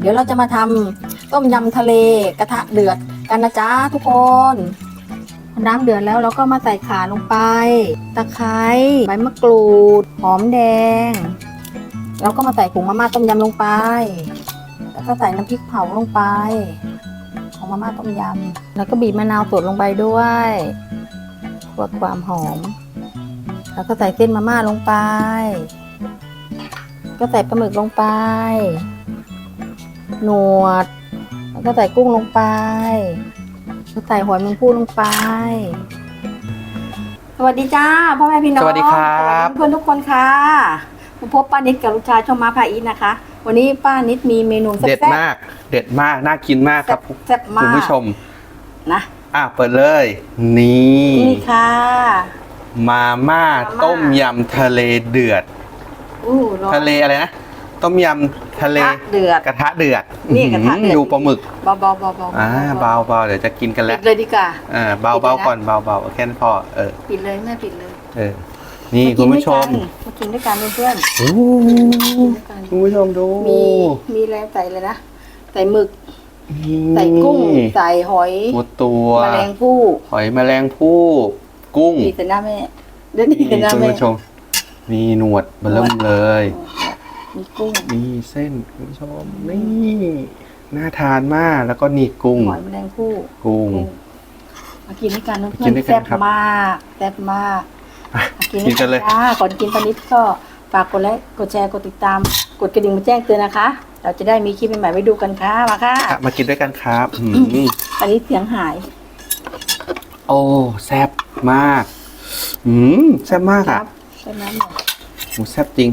เดี๋ยวเราจะมาทำต้มยำทะเลกระทะเดือดกันนะจ๊ะทุกคน น้ำเดือดแล้วเราก็มาใส่ขาลงไป ตะไคร้ใบมะกรูด หอมแดงแล้วก็มาใส่ผงมาม่าต้มยำลงไป แล้วก็ใส่น้ำพริกเผาลงไป ของมาม่าต้มยำ แล้วก็บีบมะนาวสดลงไปด้วยเพื่อความหอม แล้วก็ใส่เส้นมาม่าลงไป ก็ใส่ปลาหมึกลงไป หนวด แล้วก็ใส่กุ้งลงไปก็ใส่หอยแมงผู้ลงไป สวัสดีจ้าพ่อแม่พี่น้องสวัสดีครับสวัสดีเพื่อนทุกคนค่ะมาพบป้านิดกับลูกชายช่องมาพาอีทนะคะ วันนี้ป้านิดมีเมนูแซ่บๆเด็ดมาก เด็ดมากน่ากินมากครับแซ่บๆมาคุณกผู้ชมนะอะเปิดเลย นี่นี่ค่ะ มาม่ามาม่าต้มยำทะเลเดือดอู้ร้อนทะเลอะไรนะ ต้มยำทะเลกระทะเดือดกระทะเดือดนี่กระทะเดือด ดูปลาหมึกเบาๆเบาๆเบาๆอ่าเบาเบาเดี๋ยวจะกินกันปิแล้วดเลยดีกว่า อ่าเบาปิดเบาเลยนะก่อนเบาเบาแค่นั้นพอเออปิดเลยแม่ปิดเลยเออนี่ากิคุณผู้ชมด้วยกันมากินด้วยกันเพื่อนโอ้ๆด้วยกันคุณผู้ชมดูมีมีอะไรใส่เลยนะใส่หมึกใส่กุ้งใส่หอยหมดตัวแมลงผู้หอยแมลงภู่กุ้งนี่ใส่หน้าแม่เดี๋ยวนี้นี่ใส่หน้าคุณแม่ผู้ชมมีหนวดเบิ่มเลย มีกุ้งมีเส้นคุณผู้ชมนี่น่าทานมากแล้วก็นี่กุ้งหอยแมลงผู้กุ้งมากินด้วยกันนะมาเพื่กิอนนด้วยกันแซ่บครับมากแซ่บมากอะมากินกินกันเลยจ้าก่อนกินตอนนี้ก็ฝากกดไลค์กดแชร์กดติดตาม กดกระดิ่งมาแจ้งเตือนนะคะ เราจะได้มีคลิปใหม่ๆไว้ดูกันค่ะมาค่ะอะมากินด้วยกันครับอืมอันนี้เสียงหาย โอ้แซ่บมาก อืมแซ่บมากคอะรับใช่น้ำหน่อยหมูแซ่บจริง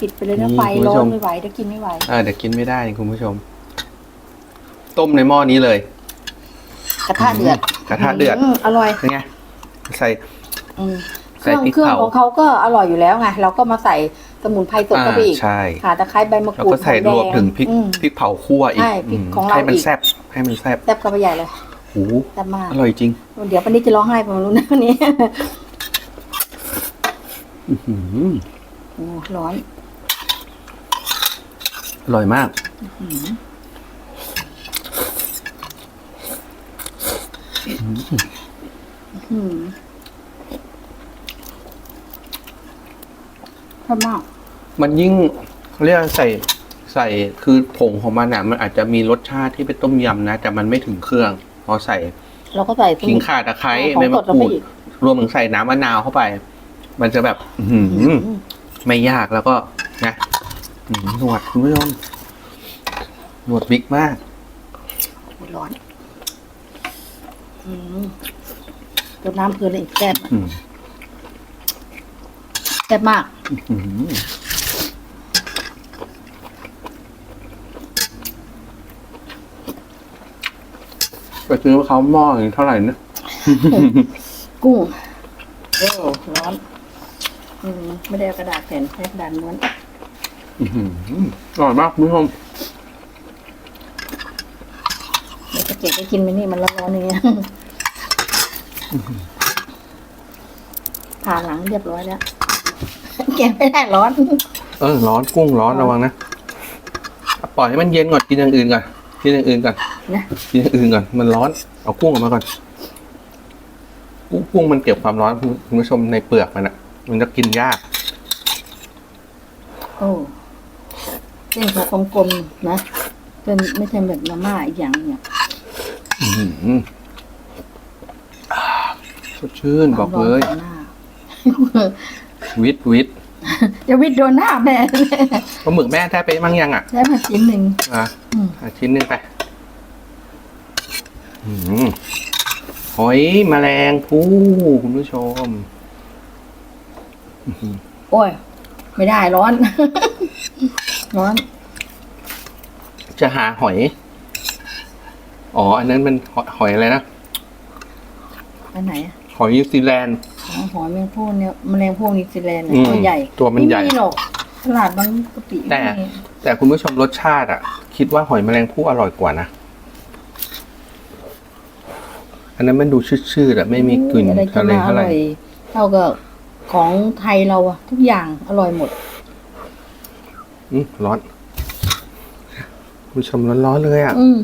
ปิดไปเลยนะนี่ไฟคุณผู้ร้อชนม ไม่ไหวเดี๋ยวกินไม่ไหวเออเดี๋ยวกินไม่ได้คุณผู้ชม ต้มในหม้อนี้เลยกระทะเดือดกระทะเดือดมอร่อยเป็นไงใส่ อืมเคใส่รื่องพริกเครื่องเผา ของเขาก็อร่อยอยู่แล้วไงเราก็มาใส่สมุนไพรสดเข้าไปอีกอ่าใช่ข่าตะไคร้ใบมะแล้วกรูดก็ใส่หอแดรวมถึงพริกอืม พริกเผาคั่วอีกใช่พริกมของเราให้มันอีก แซ่บให้มันแซ่บแซ่บเข้าไปใหญ่เลยโอ้โหแซ่บมาก อร่อยจริง เดี๋ยวปันนี้จะร้องไห้ผมรู้นะวันนี้อื้อหือโอ้ร้อน อร่อยมากอืมชอบมากมันยิ่งเรียกใส่ใส่คือผงของมันอะมันอาจจะมีรสชาติที่เป็นต้มยำนะ แต่มันไม่ถึงเครื่องพอใส่เราก็ใส่ขิงข่าตะไคร้ของใบมะกรูดรวมถึงใส่น้ำมะนาวเข้าไป มันจะแบบ อืไม่ยากแล้วก็นะ หือหนวดคุณผู้ชมหนวดบิ๊กมากร้อนอืมตัวน้ำเพลินเลยอีกแซ่บอืมแซ่บมากอื้อหือไปซื้อเขาหม้อหนึ่งเท่าไหร่นะกุ้งโอ้ร้อน อืม ไม่ได้เอากระดาษแผ่นแพ็กดันม้วน อื้อหืออร่อยมากคุณผู้ชมเดี๋ยวจะเก็บไปกินไหมนี่มันร้อนๆอย่างเงี้ยผ่าหลังเรียบร้อยแล้วแกะไม่ได้ร้อน เออร้อนกุ้งร้อนระวังนะปล่อยให้มันเย็นก่อนกินอย่างอื่นก่อนกินอย่างอื่นก่อนนะ กินอย่างอื่นก่อนมันร้อนเอากุ้งออกมาก่อนกุ้งกุ้งมันเก็บความร้อนคุณคุณผู้ชมในเปลือกมันอะมันจะกินยาก โอ้ เส้นเขากลมๆนะเป็นไม่ใช่แบบมาม่าอีกอย่างเนี่ยอื้อหืออ่าสดชื่นบอกเลยร้นๆใส่หน้าวิทวิทจะวิดโดนหน้าแม่ปลาหมึกแม่แท้ไปมั่งยังอะใช้มาชิ้นหนึ่งอะอืมอะชิ้นหนึ่งไปอื้อหือหอยแมลงภู่คุณผู้ชมอื้อหือโอ้ย ไม่ได้ร้อน ร้อน จะหาหอย อ๋อ อันนั้นมันหอยหอยอะไรนะ อันไหนอะหอยนิวซีแลนด์ อ๋อหอยแมงผู้เนี่ยแมลงพวกนิวซีแลนด์อืมตัวใหญ่ตัวมันใหญ่ไหรอกตลาดบางกะปิแต่ ไม่มีแต่คุณผู้ชมรสชาติอะ คิดว่าหอยแมลงภู่อร่อยกว่านะ อันนั้นมันดูชืดๆอะ ไม่มีกลิ่นอะไรจะทะเลมาอเท่าไหร่ร่อยเท่ากับของไทยเราอะทุกอย่างอร่อยหมด อืมร้อนคุณ ผู้ชมร้อนๆเลยอะ อืม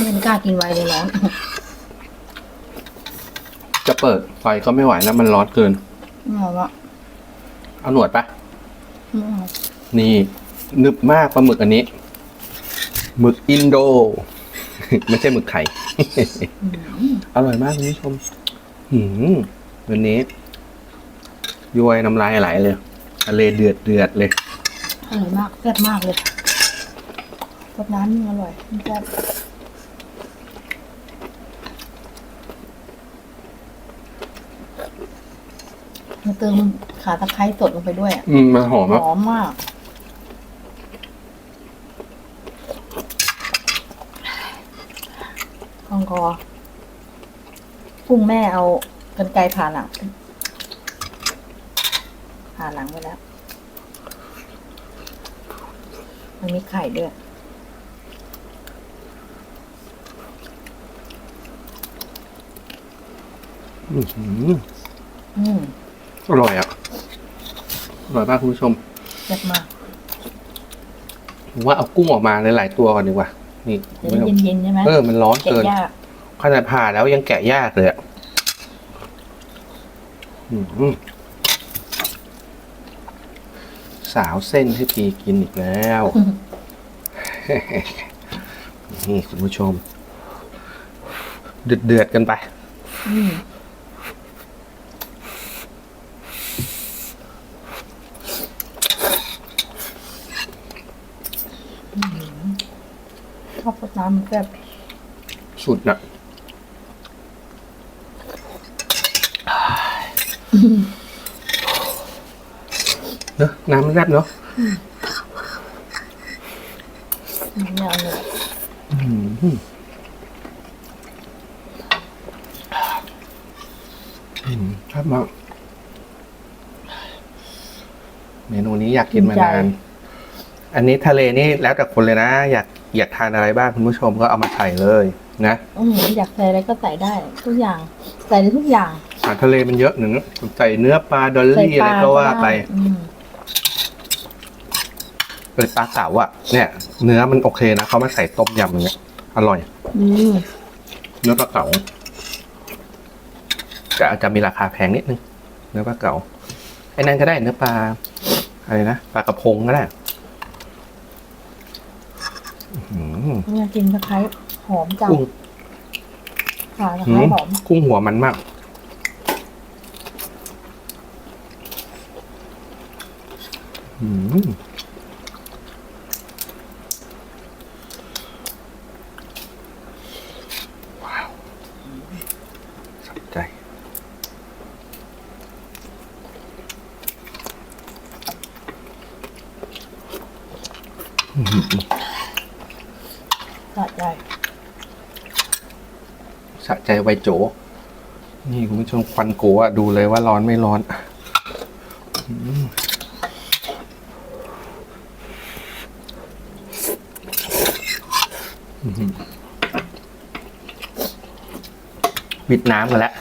ไม่กล้ากินไวเลยร้อนจะเปิดไฟก็ไม่ไหวแล้วมันร้อนเกินไม่เอาละเอาหนวดปะไม่เอานี่นึบมากปลาหมึกอันนี้หมึกอินโด ไม่ใช่หมึกไข่ อร่อยมากคุณผู้ชม หืมวันนี้ย้วยน้ำลายไหลเลย ทะเลเดือดเดือดเลย อร่อยมากแซ่บมากเลยรสน้ำนี่อร่อยแซ่บมาเติมขาตะไคร้สดลงไปด้วยอะอืมมันหอมหอะอมมาก คองคอพุ่งแม่เอากันไกรผ่าหลัง ผ่าหลังไปแล้ว มันมีไข่ด้วย อื้อหืออืมอร่อยอะ อร่อยมากคุณผู้ชมแซ่บมากผมว่าเอากุ้งออกมาหลายๆตัวก่อนดีกว่า นี่เดี๋ยวมันเย็นๆใช่ไหมเออ มันร้อนแกะเกินยากขนาดผ่าแล้วยังแกะยากเลยอะ อื้อหือ สาวเส้นให้ปีกินอีกแล้ว นี่คุณผู้ชม เดือดเดือดกันไปอืมอืมชอบน้ำมันแซ่บสุดนะ เนอะน้ำมันแซ่บเนาะไม่เอาเลยอืมชอบมากเมนูนี้อยากกินมานาน อันนี้ทะเลนี่แล้วแต่คนเลยนะ อยากอยากทานอะไรบ้างคุณผู้ชมก็เอามาใส่เลยนะอืมอยากใส่อะไรก็ใส่ได้ ทุกอย่าง ใส่ได้ทุกอย่างอาหารทะเลมันเยอะหนึ่งใส่เนื้อปลาดอลใส่ลี่ปอะไรลาก็ว่าไปด้อืม เป็นปลาเก๋าอะเนี่ย เนื้อมันโอเคนะเขามาใส่ต้มยำอย่างเงี้ยอร่อย อืมเนื้อปลาเก๋าแต่อาจจะมีราคาแพงนิดนึง เนื้อปลาเก๋าไอ้นั่นก็ได้เนื้อปลาอะไรนะปลากระพงก็ได้อื้อหืออยากกินตะไคร้หอมจังกุ้งค่ะตะหืไคร้มหอมกุ้งหัวมันมาก อืมว้าวสนใจ สะใจสะใจไวโจ นี่คุณผู้ชมควันโกะดูเลยว่าร้อนไม่ร้อนวิดน้ำกันแล้ว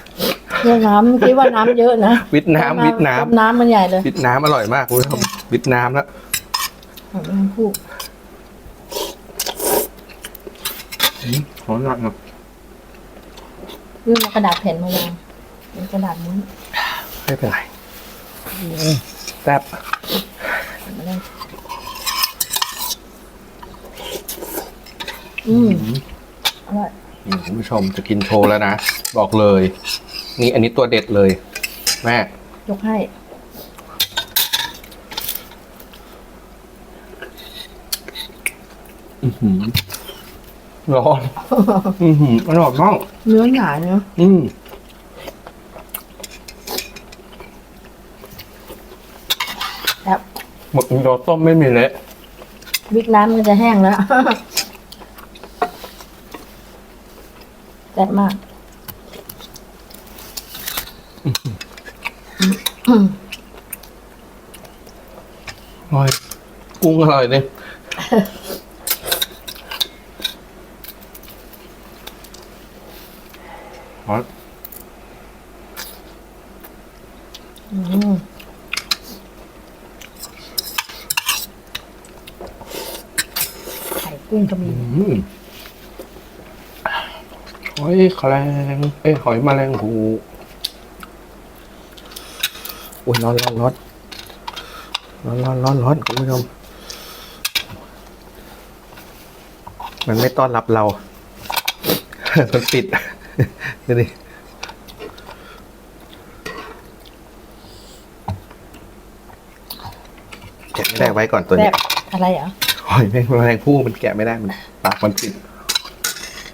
เรื่องน้ำคิดว่าน้ำเยอะนะวิดน้ำวิดน้ต้มน้ำมันใหญ่เลยวิดน้ำอร่อยมากคุณผู้ชมวิดน้ำแล้วหอ มน้ำพูกอืมหอมหนักเนาะเรื่องมากระดาษแผ่นมาวางเป็นกระดาษมุ้งไม่เป็นไรแซ่บมาเลยอืมอร่อยนี่คุณผู้ชมจะกินโชว์แล้วนะ บอกเลย นี่อันนี้ตัวเด็ดเลย แม่ ยกให้ อื้อหือ ร้อนอือหืออร่อยมากเนื้อหนาเนาะอืมแบบหมดอินโดต้มไม่มีเละวิกน้ำมันจะแห้งแล้วแซ่บมากอร่อยกุ้งอร่อยเลย อสไข่กุ้งก็มีหอยแครงเอ้หอยแมลงภูอุ้ยร้อนร้อนร้อนร้อนร้อนร้อนร้อนคุณผู้ชมมันไม่ต้อนรับเรา มันปิด ดูดิแกะไม่ได้ไว้ก่อนตัวแซ่นี้บอะไรเหรอหอยแมงแมลงภู่มันแกะไม่ได้มันปากมันปิด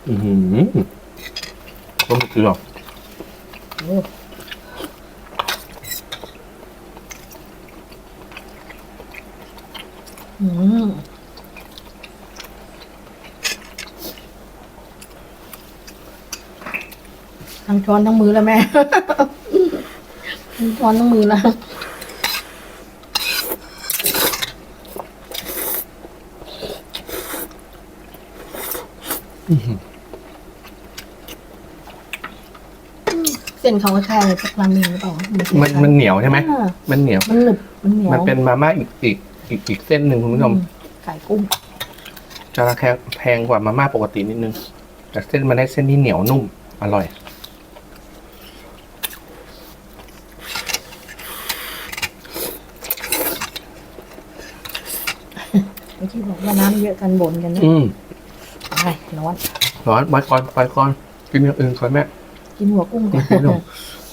อือหือก็ไม่คือหรอกโอ้อืม ทั้งช้อนทั้งมือแล้วแม่ทั้งช้อนทั้งมือแล้วเส้นเขาก็ใช่พวกราเมงหรือเปล่ามันมันเหนียวใช่ไหมอ่ามันเหนียวมันหนึบมันเหนียวมันเป็นมาม่าอีกอีกอีกอีกเส้นหนึ่งคุณผู้ชมอืไข่กุ้งจะราคาแพงกว่ามาม่าปกตินิดนึงแต่เส้นมันได้เส้นที่เหนียวนุ่มอร่อย ไอ้ที่บอกว่าน้ำเยอะกันบ่นกันนะอืมใช่ร้อนร้อนไว้ก่อนไปก่อน กินอย่างอื่นก่อนแม่ กินหัวกุ้งก่กิอนนคุณผู้ชม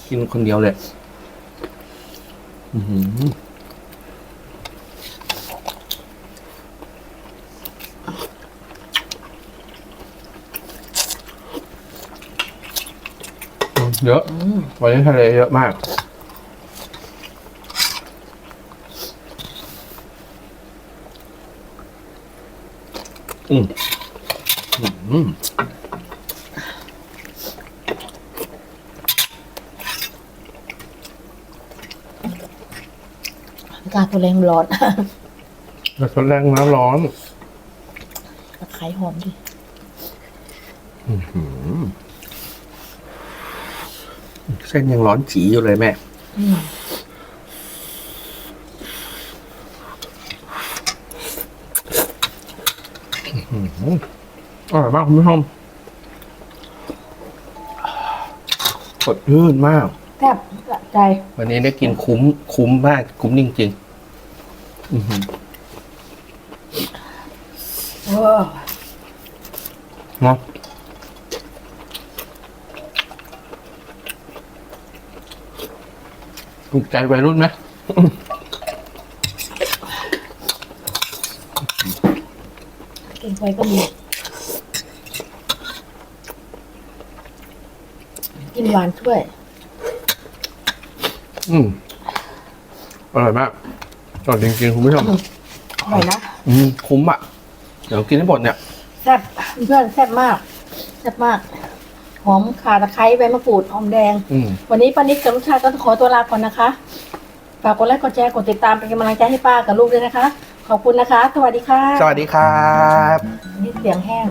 กินคนเดียวเลยอือหือเยอะอืมวันนี้ทะเลเยอะมาก อืมอืมอากาศตัวแรงร้อนแต่ตอนแรกน้ำร้อนตะไคร้หอมดิเส้นยังร้อนจีอยู่เลยแม่ อืม อร่อยมากคุณผู้ชมสดชื่นมากแซ่บสะใจ วันนี้ได้กินคุ้มคุ้มมาก คุ้มจริงๆอื้อหือโอ้เนาะถูกใจวัยรุ่นไหม กินไปก็มี กินหวานช่วย อืมอร่อยมากอร่อยจริงๆคุณผู้ชมอร่อยนะ อืมคุ้มอะ เดี๋ยวกินให้หมดเนี่ยแซ่บเพื่อนแซ่บมากแซ่บมาก หอมข่าตะไคร้ใบมะกรูดหอมแดง อืมวันนี้ป้านิดกับลูกชายก็ขอตัวลาก่อนนะคะฝากกดไลค์กดแชร์กดติดตามเป็นกำลังใจให้ป้ากับลูกด้วยนะคะ ขอบคุณนะคะ สวัสดีค่ะสวัสดีครับ นี่เสียงแห้ง